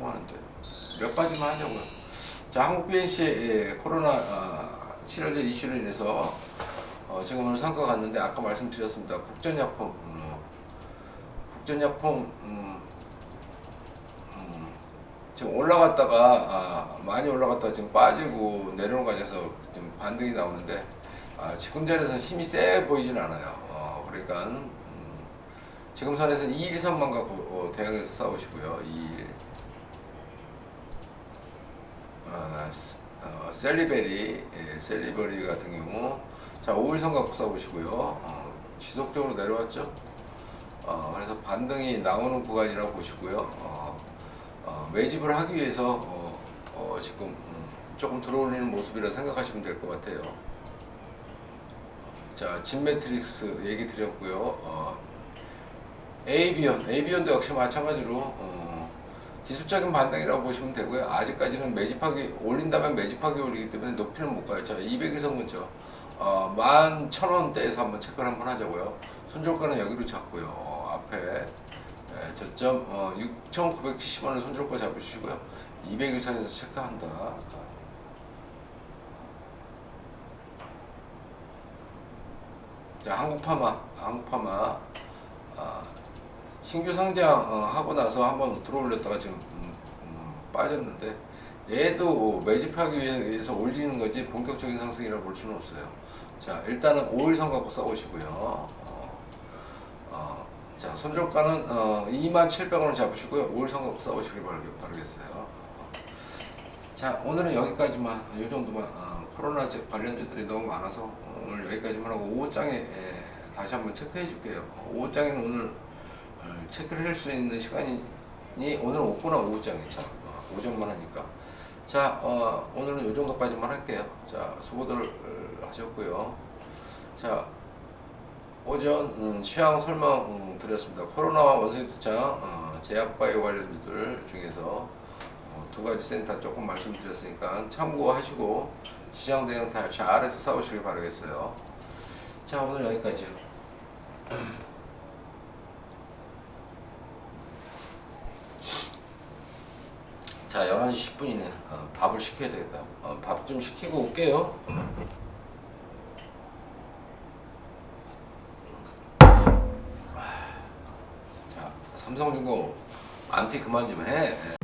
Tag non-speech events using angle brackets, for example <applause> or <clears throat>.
통하는데 몇 가지만 하자고요. 자, 한국 BNC의 코로나 어, 치료제 이슈로 인해서 어, 지금 오늘 상가 갔는데 아까 말씀드렸습니다. 국전약품, 음, 국전약품 음, 음, 지금 올라갔다가 아, 많이 올라갔다가 지금 빠지고 내려오는 과정에서 지금 반등이 나오는데 아, 지금 자리에서는 힘이 세 보이진 않아요. 어, 그러니까 음, 지금 선에서는 2, 1, 3만 갖고 어, 대응해서 싸우시고요. 2, 1 아, 스- 어, 셀리베리, 예, 셀리베리 같은 경우 자 5일선 갖고 싸우시고요. 어, 지속적으로 내려왔죠. 어, 그래서 반등이 나오는 구간이라고 보시고요. 어, 어, 매집을 하기 위해서 어, 어, 지금 음, 조금 들어올리는 모습이라 생각하시면 될 것 같아요. 자, 진 매트릭스 얘기 드렸고요. 어, 에이비언, 에이비언도 역시 마찬가지로 어, 기술적인 반등이라고 보시면 되고요. 아직까지는 매집하기 올린다면 매집하기 올리기 때문에 높이는 못 가요. 자, 200일선 근처 어, 11,000원대에서 한번 체크를 한번 하자고요. 손절가는 여기로 잡고요. 어, 앞에 예, 저점 어, 6,970원을 손절가 잡으시고요. 200일선에서 체크한다. 자, 한국파마, 한국파마. 아, 신규 상장 어, 하고 나서 한번 들어올렸다가 지금 음, 음, 빠졌는데 얘도 매집하기 위해서 올리는 거지 본격적인 상승이라고 볼 수는 없어요. 자 일단은 5일선 갖고 싸우시고요. 어, 어, 자 손절가는 어, 27,000원을 잡으시고요. 5일선 갖고 싸우시길 바라겠어요. 어. 자 오늘은 여기까지만 이 정도만 어, 코로나 제- 관련주들이 너무 많아서 오늘 여기까지만 하고 5호장에 다시 한번 체크해 줄게요. 5호장에는 오늘 어, 체크를 할 수 있는 시간이 오늘 없구나 오후장에 참 어, 오전만 하니까. 자 어, 오늘은 이 정도까지만 할게요. 자 수고들 어, 하셨고요. 자 오전 음, 취향 설명 음, 드렸습니다. 코로나와 원숭이 투창 어, 제약바이오 관련주들 중에서 어, 두 가지 센터 조금 말씀드렸으니까 참고하시고 시장 대응 다 잘해서 싸우시길 바라겠어요. 자 오늘 여기까지요 <clears throat> 자, 11시 10분이네. 어, 밥을 시켜야 되겠다. 어, 밥 좀 시키고 올게요. 자, 삼성중공 안티 그만 좀 해. 예.